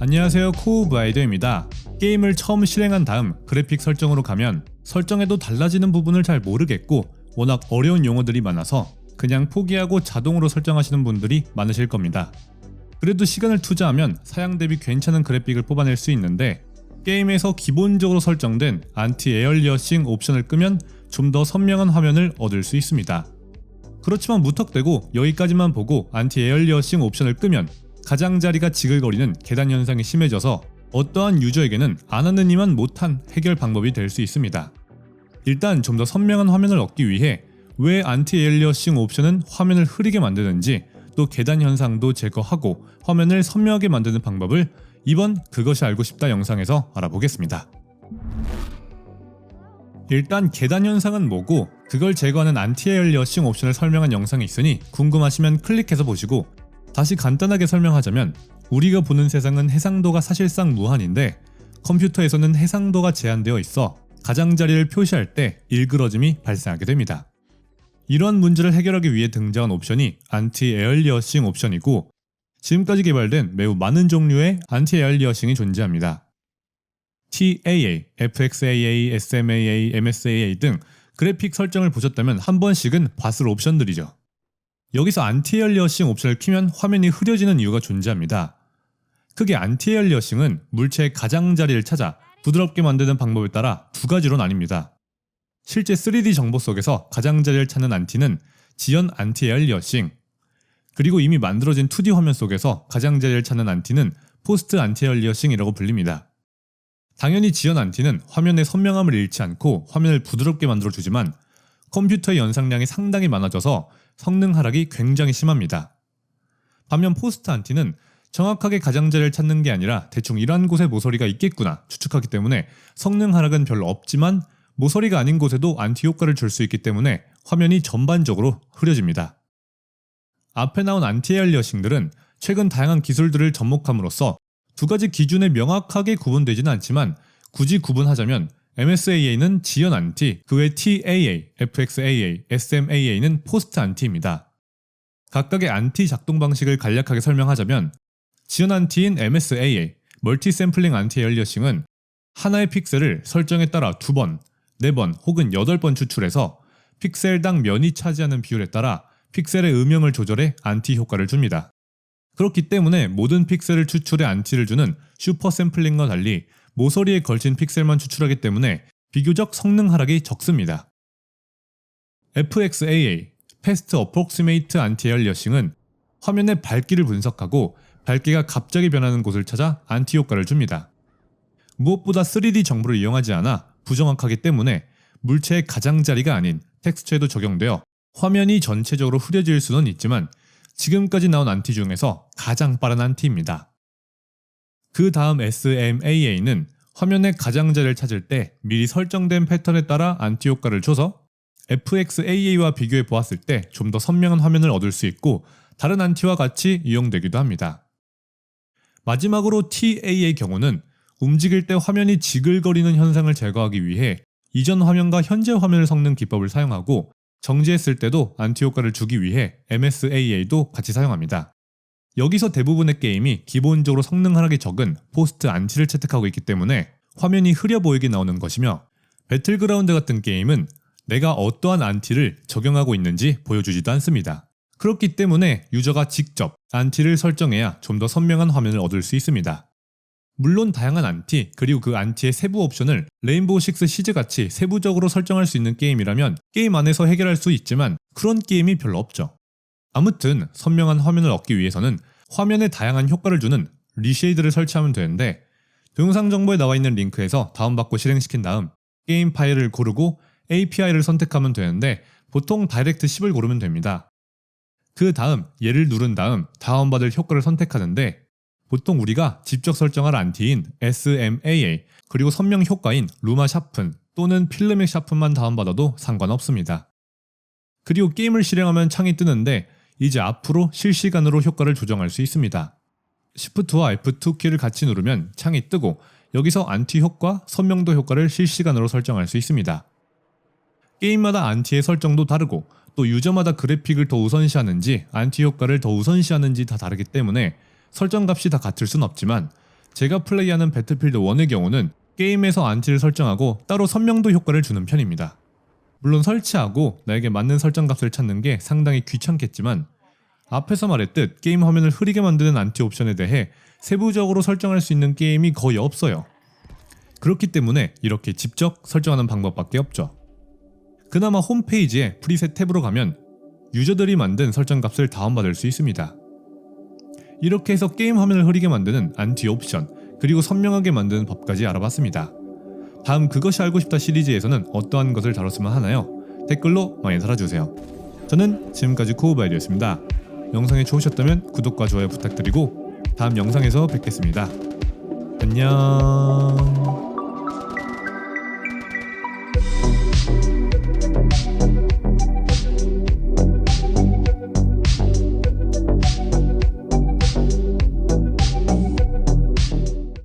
안녕하세요 코우브 아이더입니다. 게임을 처음 실행한 다음 그래픽 설정으로 가면 설정에도 달라지는 부분을 잘 모르겠고 워낙 어려운 용어들이 많아서 그냥 포기하고 자동으로 설정하시는 분들이 많으실 겁니다. 그래도 시간을 투자하면 사양 대비 괜찮은 그래픽을 뽑아낼 수 있는데 게임에서 기본적으로 설정된 안티 에어리어싱 옵션을 끄면 좀 더 선명한 화면을 얻을 수 있습니다. 그렇지만 무턱대고 여기까지만 보고 안티 에어리어싱 옵션을 끄면 가장자리가 지글거리는 계단 현상이 심해져서 어떠한 유저에게는 안 하는 이만 못한 해결 방법이 될 수 있습니다. 일단 좀 더 선명한 화면을 얻기 위해 왜 안티 에어리어싱 옵션은 화면을 흐리게 만드는지 또 계단 현상도 제거하고 화면을 선명하게 만드는 방법을 이번 그것이 알고 싶다 영상에서 알아보겠습니다. 일단 계단 현상은 뭐고 그걸 제거하는 안티 에어리어싱 옵션을 설명한 영상이 있으니 궁금하시면 클릭해서 보시고 다시 간단하게 설명하자면 우리가 보는 세상은 해상도가 사실상 무한인데 컴퓨터에서는 해상도가 제한되어 있어 가장자리를 표시할 때 일그러짐이 발생하게 됩니다. 이러한 문제를 해결하기 위해 등장한 옵션이 안티 에어리어싱 옵션이고 지금까지 개발된 매우 많은 종류의 안티 에어리어싱이 존재합니다. TAA, FXAA, SMAA, MSAA 등 그래픽 설정을 보셨다면 한 번씩은 봤을 옵션들이죠. 여기서 안티에어리어싱 옵션을 키면 화면이 흐려지는 이유가 존재합니다. 크게 안티에어리어싱은 물체의 가장자리를 찾아 부드럽게 만드는 방법에 따라 두 가지로 나뉩니다. 실제 3D 정보 속에서 가장자리를 찾는 안티는 지연 안티에어리어싱, 그리고 이미 만들어진 2D 화면 속에서 가장자리를 찾는 안티는 포스트 안티에어리어싱이라고 불립니다. 당연히 지연 안티는 화면의 선명함을 잃지 않고 화면을 부드럽게 만들어주지만 컴퓨터의 연상량이 상당히 많아져서 성능 하락이 굉장히 심합니다. 반면 포스트 안티는 정확하게 가장자리를 찾는 게 아니라 대충 이러한 곳에 모서리가 있겠구나 추측하기 때문에 성능 하락은 별로 없지만 모서리가 아닌 곳에도 안티 효과를 줄 수 있기 때문에 화면이 전반적으로 흐려집니다. 앞에 나온 안티 에어리어싱들은 최근 다양한 기술들을 접목함으로써 두 가지 기준에 명확하게 구분되지는 않지만 굳이 구분하자면 MSAA는 지연 안티, 그 외 TAA, FXAA, SMAA는 포스트 안티입니다. 각각의 안티 작동 방식을 간략하게 설명하자면 지연 안티인 MSAA, 멀티 샘플링 안티 에어리어싱은 하나의 픽셀을 설정에 따라 두 번, 네 번 혹은 여덟 번 추출해서 픽셀당 면이 차지하는 비율에 따라 픽셀의 음영을 조절해 안티 효과를 줍니다. 그렇기 때문에 모든 픽셀을 추출해 안티를 주는 슈퍼 샘플링과 달리 모서리에 걸친 픽셀만 추출하기 때문에 비교적 성능 하락이 적습니다. FXAA, Fast Approximate Anti-Aliasing은 화면의 밝기를 분석하고 밝기가 갑자기 변하는 곳을 찾아 안티 효과를 줍니다. 무엇보다 3D 정보를 이용하지 않아 부정확하기 때문에 물체의 가장자리가 아닌 텍스처에도 적용되어 화면이 전체적으로 흐려질 수는 있지만 지금까지 나온 안티 중에서 가장 빠른 안티입니다. 그 다음 SMAA는 화면의 가장자리를 찾을 때 미리 설정된 패턴에 따라 안티 효과를 줘서 FXAA와 비교해 보았을 때 좀 더 선명한 화면을 얻을 수 있고 다른 안티와 같이 이용되기도 합니다. 마지막으로 TA의 경우는 움직일 때 화면이 지글거리는 현상을 제거하기 위해 이전 화면과 현재 화면을 섞는 기법을 사용하고 정지했을 때도 안티 효과를 주기 위해 MSAA도 같이 사용합니다. 여기서 대부분의 게임이 기본적으로 성능 하락이 적은 포스트 안티를 채택하고 있기 때문에 화면이 흐려 보이게 나오는 것이며 배틀그라운드 같은 게임은 내가 어떠한 안티를 적용하고 있는지 보여주지도 않습니다. 그렇기 때문에 유저가 직접 안티를 설정해야 좀 더 선명한 화면을 얻을 수 있습니다. 물론 다양한 안티 그리고 그 안티의 세부 옵션을 레인보우 식스 시즈 같이 세부적으로 설정할 수 있는 게임이라면 게임 안에서 해결할 수 있지만 그런 게임이 별로 없죠. 아무튼 선명한 화면을 얻기 위해서는 화면에 다양한 효과를 주는 리쉐이드를 설치하면 되는데 동영상 정보에 나와 있는 링크에서 다운받고 실행시킨 다음 게임 파일을 고르고 API를 선택하면 되는데 보통 다이렉트 10을 고르면 됩니다. 그 다음 얘를 누른 다음 다운받을 효과를 선택하는데 보통 우리가 직접 설정할 안티인 SMAA 그리고 선명 효과인 루마 샤픈 또는 필름액 샤픈만 다운받아도 상관없습니다. 그리고 게임을 실행하면 창이 뜨는데 이제 앞으로 실시간으로 효과를 조정할 수 있습니다. Shift와 F2 키를 같이 누르면 창이 뜨고 여기서 안티 효과, 선명도 효과를 실시간으로 설정할 수 있습니다. 게임마다 안티의 설정도 다르고 또 유저마다 그래픽을 더 우선시하는지 안티 효과를 더 우선시하는지 다 다르기 때문에 설정 값이 다 같을 순 없지만 제가 플레이하는 배틀필드 1의 경우는 게임에서 안티를 설정하고 따로 선명도 효과를 주는 편입니다. 물론 설치하고 나에게 맞는 설정 값을 찾는 게 상당히 귀찮겠지만 앞에서 말했듯 게임 화면을 흐리게 만드는 안티 옵션에 대해 세부적으로 설정할 수 있는 게임이 거의 없어요. 그렇기 때문에 이렇게 직접 설정하는 방법밖에 없죠. 그나마 홈페이지에 프리셋 탭으로 가면 유저들이 만든 설정 값을 다운받을 수 있습니다. 이렇게 해서 게임 화면을 흐리게 만드는 안티 옵션 그리고 선명하게 만드는 법까지 알아봤습니다. 다음 그것이 알고 싶다 시리즈에서는 어떠한 것을 다뤘으면 하나요? 댓글로 많이 달아주세요. 저는 지금까지 코우바이드였습니다. 영상이 좋으셨다면 구독과 좋아요 부탁드리고 다음 영상에서 뵙겠습니다. 안녕.